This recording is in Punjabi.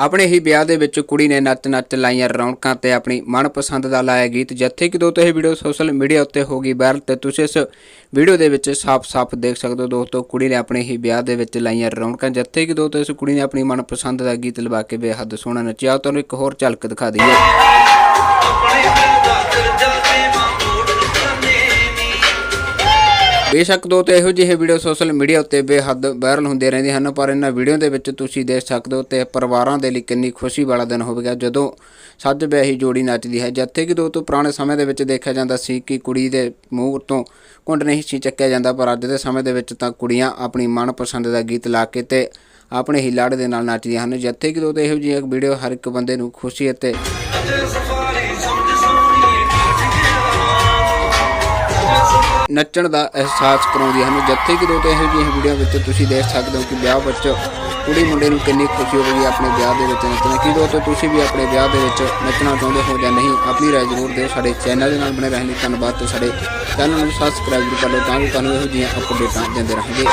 ਆਪਣੇ ਹੀ ਵਿਆਹ ਦੇ ਵਿੱਚ ਕੁੜੀ ਨੇ ਨੱਚ-ਨੱਚ ਲਾਈਆਂ ਰੌਣਕਾਂ ਤੇ ਆਪਣੀ ਮਨਪਸੰਦ ਦਾ ਲਾਇਆ ਗੀਤ। ਜਿੱਥੇ ਕਿ ਦੋਸਤੋ, ਇਹ ਵੀਡੀਓ ਸੋਸ਼ਲ ਮੀਡੀਆ ਉੱਤੇ ਹੋ ਗਈ ਵਾਇਰਲ ਤੇ ਤੁਸੀਂ ਇਸ ਵੀਡੀਓ ਦੇ ਵਿੱਚ ਸਾਫ਼-ਸਾਫ਼ ਦੇਖ ਸਕਦੇ ਹੋ ਦੋਸਤੋ, ਕੁੜੀ ਨੇ ਆਪਣੇ ਹੀ ਵਿਆਹ ਦੇ ਵਿੱਚ ਲਾਈਆਂ ਰੌਣਕਾਂ। ਜਿੱਥੇ ਕਿ ਦੋਸਤੋ, ਇਸ ਕੁੜੀ ਨੇ ਆਪਣੀ ਮਨਪਸੰਦ ਦਾ ਗੀਤ ਲਵਾ ਕੇ ਬੇਹੱਦ ਸੋਹਣਾ ਨੱਚਿਆ। ਤੁਹਾਨੂੰ ਇੱਕ ਹੋਰ ਝਲਕ ਦਿਖਾ ਦਈਏ। ਬੇਸ਼ੱਕ ਦੋ ਤੇ ਇਹੋ ਜਿਹੇ ਵੀਡੀਓ ਸੋਸ਼ਲ ਮੀਡੀਆ ਉੱਤੇ ਬੇਹੱਦ ਵਾਇਰਲ ਹੁੰਦੇ ਰਹਿੰਦੇ ਹਨ, ਪਰ ਇਹਨਾਂ ਵੀਡੀਓ ਦੇ ਵਿੱਚ ਤੁਸੀਂ ਦੇਖ ਸਕਦੇ ਹੋ ਤੇ ਪਰਿਵਾਰਾਂ ਦੇ ਲਈ ਕਿੰਨੀ ਖੁਸ਼ੀ ਵਾਲਾ ਦਿਨ ਹੋਵੇਗਾ, ਜਦੋਂ ਸੱਜ ਵਿਆਹੀ ਜੋੜੀ ਨੱਚਦੀ ਹੈ। ਜਦ ਕਿ ਦੋ ਤੋਂ ਪੁਰਾਣੇ ਸਮੇਂ ਦੇ ਵਿੱਚ ਦੇਖਿਆ ਜਾਂਦਾ ਸੀ ਕਿ ਕੁੜੀ ਦੇ ਮੂੰਹ ਤੋਂ ਕੁੰਡ ਨਹੀਂ ਸੀ ਚੱਕਿਆ ਜਾਂਦਾ, ਪਰ ਅੱਜ ਦੇ ਸਮੇਂ ਦੇ ਵਿੱਚ ਤਾਂ ਕੁੜੀਆਂ ਆਪਣੀ ਮਨਪਸੰਦ ਦਾ ਗੀਤ ਲਾ ਕੇ ਤੇ ਆਪਣੇ ਹੀ ਲਾੜੇ ਦੇ ਨਾਲ ਨੱਚਦੀਆਂ ਹਨ। ਜਿੱਥੇ ਕਿ ਦੋ ਤੇ ਇਹੋ ਜਿਹੀ ਵੀਡੀਓ ਹਰ ਇੱਕ ਬੰਦੇ ਨੂੰ ਖੁਸ਼ੀ ਅਤੇ ਨੱਚਣ ਦਾ ਅਹਿਸਾਸ ਕਰਾਉਂਦੀਆਂ ਹਨ। ਜਿੱਥੇ ਕਿ ਦੋ ਇਹੋ ਜਿਹੀਆਂ ਵੀਡੀਓ ਵਿੱਚ ਤੁਸੀਂ ਦੇਖ ਸਕਦੇ ਹੋ ਕਿ ਵਿਆਹ ਵਿੱਚ ਕੁੜੀ ਮੁੰਡੇ ਨੂੰ ਕਿੰਨੀ ਖੁਸ਼ੀ ਹੋਵੇਗੀ ਆਪਣੇ ਵਿਆਹ ਦੇ ਵਿੱਚ ਨੱਚਣਾ। ਕੀ ਦੋਸਤੋ, ਤੁਸੀਂ ਵੀ ਆਪਣੇ ਵਿਆਹ ਦੇ ਵਿੱਚ ਨੱਚਣਾ ਚਾਹੁੰਦੇ ਹੋ ਜਾਂ ਨਹੀਂ, ਆਪਣੀ ਰਾਏ ਜ਼ਰੂਰ ਦਿਓ। ਸਾਡੇ ਚੈਨਲ ਦੇ ਨਾਲ ਬਣੇ ਰਹਿਣ ਲਈ ਧੰਨਵਾਦ ਤੇ ਸਾਡੇ ਚੈਨਲ ਨੂੰ ਸਬਸਕ੍ਰਾਈਬ ਕਰ ਲਓ ਤਾਂ ਕਿ ਤੁਹਾਨੂੰ ਇਹੋ ਜਿਹੀਆਂ ਅਪਡੇਟਾਂ ਦਿੰਦੇ ਰਹਾਂਗੇ